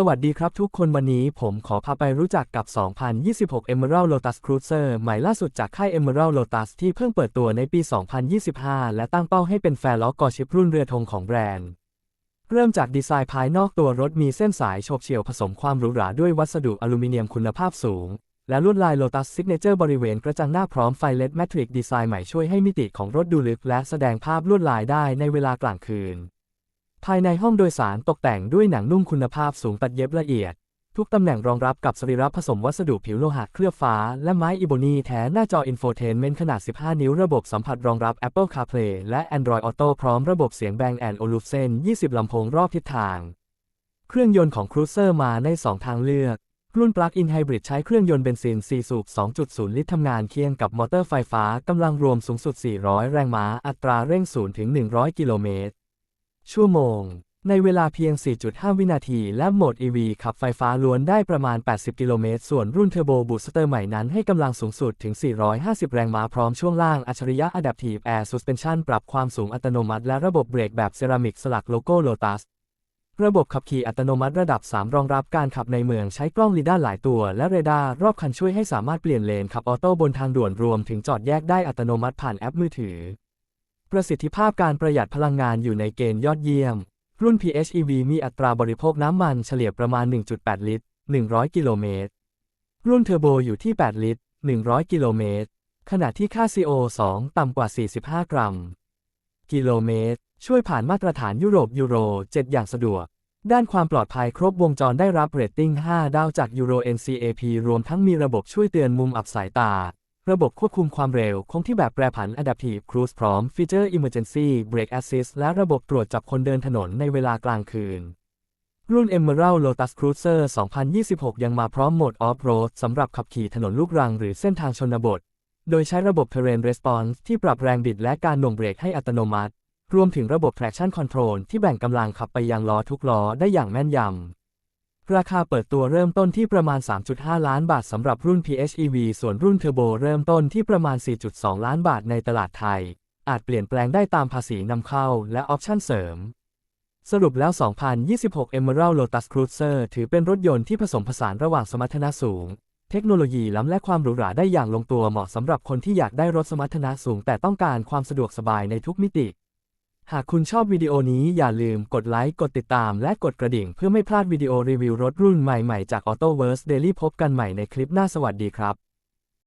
สวัสดีครับทุกคนวันนี้ผมขอพาไปรู้จักกับ 2026 Emerald Lotus Cruiser ใหม่ล่าสุดจากค่าย Emerald Lotus ที่เพิ่งเปิดตัวในปี 2025 และตั้งเป้าให้เป็นแฟร์ล็อกกอชิปรุ่นเรือธงของแบรนด์ เริ่มจากดีไซน์ภายนอกตัวรถมีเส้นสายโฉบเฉี่ยวผสมความหรูหราด้วยวัสดุอลูมิเนียมคุณภาพสูง และลวดลาย Lotus Signature บริเวณกระจังหน้าพร้อมไฟ LED Matrix ดีไซน์ใหม่ช่วยให้มิติของรถดูลึกและแสดงภาพลวดลายได้ในเวลากลางคืน ภายในห้องโดยสารตกแต่งด้วยหนังนุ่มคุณภาพสูงตัดเย็บละเอียด ทุกตำแหน่งรองรับกับสรีระผสมวัสดุผิวโลหะเคลือบฟ้า และไม้อิโบนีแท้หน้าจออินโฟเทนเมนต์ขนาด 15 นิ้วระบบสัมผัสรองรับ Apple CarPlay และ Android Auto พร้อมระบบเสียงแบงแอนโอลูเซน20 ลำโพงรอบทิศทาง เครื่องยนต์ของ Cruiser มาใน 2 ทางเลือก รุ่น Plug-in Hybrid ใช้เครื่องยนต์เบนซิน 4 สูบ 2.0 ลิตรทำงานเคียงกับมอเตอร์ไฟฟ้ากำลังรวมสูงสุด 400 แรงม้าอัตราเร่ง0ถึง100 กิโลเมตร ชั่วโมง ในเวลาเพียง 4.5 วินาที และโหมด EV ขับไฟฟ้าล้วนได้ประมาณ 80 กิโลเมตร ส่วนรุ่นเทอร์โบบูสเตอร์ใหม่นั้นให้กำลังสูงสุดถึง 450 แรงม้าพร้อมช่วงล่างอัจฉริยะ Adaptive Air Suspension ปรับความสูงอัตโนมัติ และระบบเบรกแบบเซรามิกสลักโลโก้ Lotus ระบบขับขี่อัตโนมัติระดับ 3 รองรับการขับในเมืองใช้กล้องลีด้าหลายตัว และเรดาร์รอบคันช่วยให้สามารถเปลี่ยนเลนขับออโต้บนทางด่วนรวมถึงจอดแยกได้อัตโนมัติผ่านแอปมือถือ ประสิทธิภาพการประหยัดพลังงานอยู่ในเกณฑ์ยอดเยี่ยม รุ่น PHEV มีอัตราบริโภคน้ำมันเฉลี่ยประมาณ 1.8 ลิตร 100 กิโลเมตร รุ่นเทอร์โบอยู่ที่ 8 ลิตร 100 กิโลเมตร ขณะที่ค่า CO2 ต่ำกว่า 45 กรัม กิโลเมตร ช่วยผ่านมาตรฐานยุโรปยูโร 7 อย่างสะดวก ด้านความปลอดภัยครบวงจรได้รับเรตติ้ง 5 ดาวจาก Euro NCAP รวมทั้งมีระบบช่วยเตือนมุมอับสายตา ระบบควบคุมความเร็วคงที่แบบแปรผัน Adaptive Cruise พร้อมฟีเจอร์ Emergency Brake Assist และระบบตรวจจับคนเดินถนนในเวลากลางคืน รุ่น Emerald Lotus Cruiser 2026 ยังมาพร้อมโหมด Off-Road สำหรับขับขี่ถนนลูกรังหรือเส้นทางชนบท โดยใช้ระบบ Terrain Response ที่ปรับแรงบิดและการหน่วงเบรกให้อัตโนมัติ รวมถึงระบบ Traction Control ที่แบ่งกำลังขับไปยังล้อทุกล้อได้อย่างแม่นยำ ราคาเปิดตัวเริ่มต้นที่ประมาณ 3.5 ล้านบาทสำหรับรุ่น PHEV ส่วนรุ่นเทอร์โบเริ่มต้นที่ประมาณ 4.2 ล้านบาทในตลาดไทย อาจเปลี่ยนแปลงได้ตามภาษีนำเข้าและออปชั่นเสริม สรุปแล้ว 2026 Emerald Lotus Cruiser ถือเป็นรถยนต์ที่ผสมผสานระหว่างสมรรถนะสูง เทคโนโลยีล้ำและความหรูหราได้อย่างลงตัวเหมาะสำหรับคนที่อยากได้รถสมรรถนะสูง แต่ต้องการความสะดวกสบายในทุกมิติ หากคุณชอบวิดีโอนี้อย่าลืมกดไลค์ กดติดตาม และกดกระดิ่ง เพื่อไม่พลาดวิดีโอรีวิวรถรุ่นใหม่ ๆ จาก AutoVerse Daily พบกันใหม่ในคลิปหน้าสวัสดีครับ